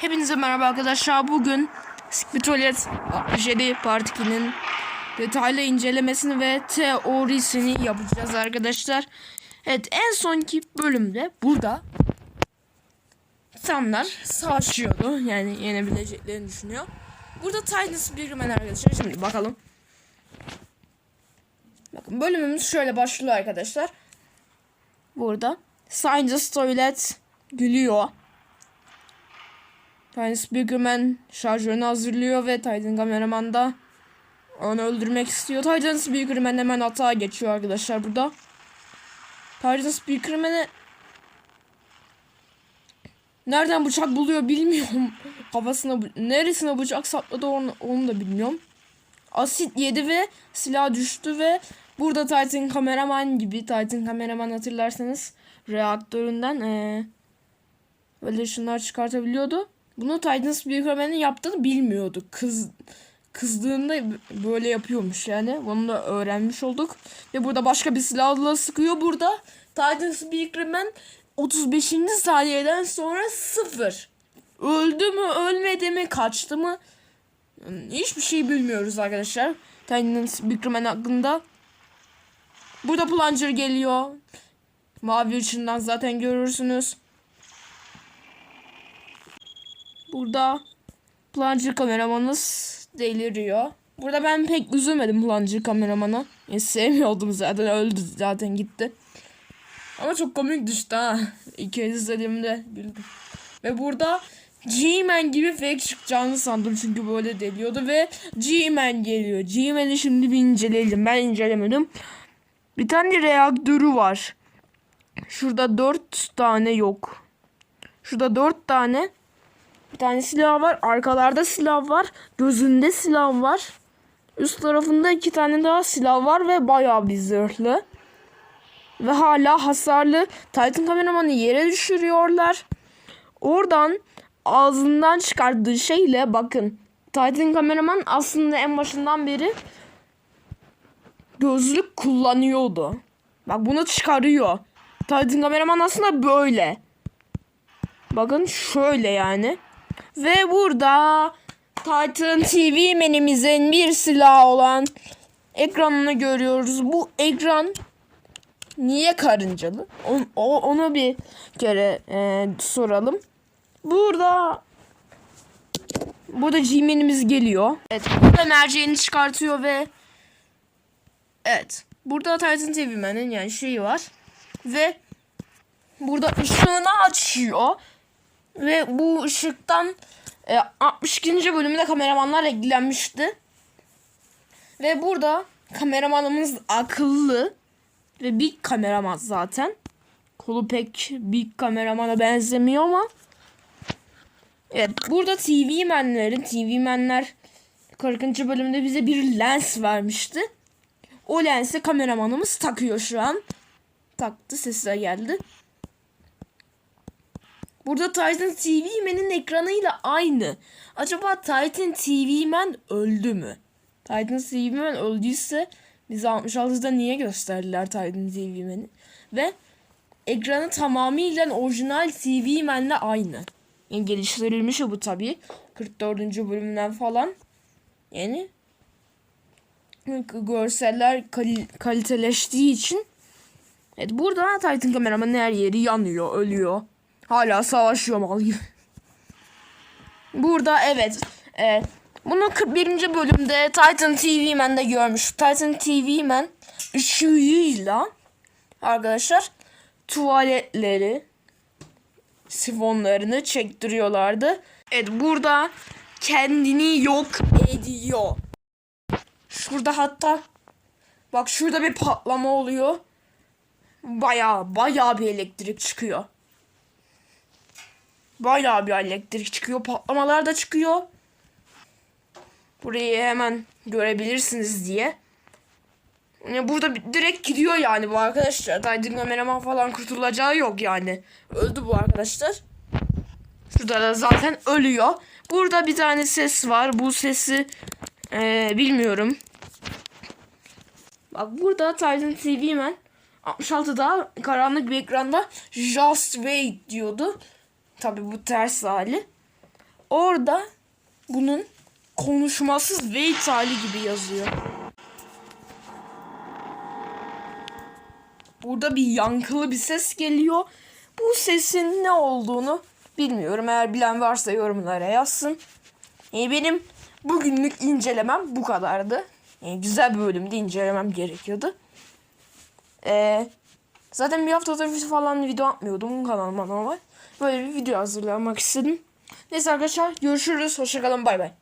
Hepinize merhaba arkadaşlar. Bugün Spitolet 67 Part 2'nin detaylı incelemesini ve teorisini yapacağız arkadaşlar. Evet en sonki bölümde burada insanlar savaşıyordu. Yani yenebileceklerini düşünüyor. Burada Titan Spearman arkadaşlar. Şimdi bakalım. Bakın bölümümüz şöyle başlıyor arkadaşlar. Burada Scientist Toilet gülüyor. Titan Speakerman şarjörünü hazırlıyor ve Titan kameraman da onu öldürmek istiyor. Titan Speakerman hemen atağa geçiyor arkadaşlar burada. Titan Speakerman'e nereden bıçak buluyor bilmiyorum. Kafasına neresine bıçak sapladı onu, onu da bilmiyorum. Asit yedi ve silah düştü ve burada Titan kameraman gibi Titan kameraman hatırlarsanız reaktöründen eee böyle şunlar çıkartabiliyordu. Bunu Titan Speakerman'in yaptığını bilmiyordu. Kız kızdığında böyle yapıyormuş yani. Bunu da öğrenmiş olduk. Ve burada başka bir silahla sıkıyor burada. Titan Speakerman 35. saniyeden sonra sıfır. Öldü mü ölmedi mi kaçtı mı hiçbir şey bilmiyoruz arkadaşlar. Titan Speakerman hakkında. Burada Plunger geliyor. Mavi ışığından zaten görürsünüz. Burada Plunger kameramanız deliriyor. Burada ben pek üzülmedim Plunger kameramanı. Yani sevmiyordum zaten öldü zaten gitti. Ama çok komik düştü ha. Kez izlediğimde güldüm. Ve burada G-Man gibi fake çıkacağını sandım çünkü böyle deliyordu ve G-Man geliyor. G-Man'i şimdi bir inceleyelim. Ben incelemedim. Bir tane reaktörü var. Şurada dört tane yok. Şurada dört tane. Bir tane silah var. Arkalarda silah var. Gözünde silah var. Üst tarafında iki tane daha silah var ve bayağı bir zırhlı. Ve hala hasarlı. Titan kameramanı yere düşürüyorlar. Oradan ağzından çıkardığı şeyle bakın. Titan kameraman aslında en başından beri gözlük kullanıyordu. Bak bunu çıkarıyor. Titan kameraman aslında böyle. Bakın şöyle yani. Ve burada Titan TV menümüzün bir silahı olan ekranını görüyoruz. Bu ekran niye karıncalı? On- onu bir kere e, soralım. Burada burada G-Man'imiz geliyor. Evet. Burada merceğini çıkartıyor ve evet. Burada Titan TV Man'in yani şeyi var. Ve burada ışığını açıyor. Ve bu ışıktan e, 62. bölümde kameramanlar ilgilenmişti. Ve burada kameramanımız akıllı ve big kameraman zaten. Kolu pek big kameramana benzemiyor ama. Evet burada TV menlerin TV menler 40. bölümde bize bir lens vermişti. O lensi kameramanımız takıyor şu an. Taktı sesi de geldi. Burada Titan TV Man'in ekranıyla aynı. Acaba Titan TV Man öldü mü? Titan TV Man öldüyse bize 66'da niye gösterdiler Titan TV Man'i? Ve ekranı tamamıyla orijinal TV Man'le aynı. Yani geliştirilmiş bu tabii. 44. bölümden falan. Yani görseller kal- kaliteleştiği için Evet burada Titan kameramanın her yeri yanıyor, ölüyor. Hala savaşıyor mal gibi. Burada evet. E, bunu 41. bölümde Titan TV Man'de görmüş. Titan TV Man ışığıyla arkadaşlar tuvaletleri sifonlarını çektiriyorlardı. Evet burada kendini yok ediyor. Şurada hatta bak şurada bir patlama oluyor. Baya baya bir elektrik çıkıyor. Baya bir elektrik çıkıyor. Patlamalar da çıkıyor. Burayı hemen görebilirsiniz diye. Yani burada direkt gidiyor yani bu arkadaşlar. Titan kameraman falan kurtulacağı yok yani. Öldü bu arkadaşlar. Şurada da zaten ölüyor. Burada bir tane ses var. Bu sesi eee, bilmiyorum. Bak burada Titan TV Man 66'da karanlık bir ekranda Just Wait diyordu. Tabi bu ters hali. orada bunun konuşmasız wait hali gibi yazıyor. Burada bir yankılı bir ses geliyor. Bu sesin ne olduğunu bilmiyorum. Eğer bilen varsa yorumlara yazsın. E, benim bugünlük incelemem bu kadardı. E, güzel bir bölümde incelemem gerekiyordu. E, zaten bir haftadır falan video atmıyordum kanalıma normal. Böyle bir video hazırlamak istedim. Neyse arkadaşlar görüşürüz. Hoşçakalın bay bay.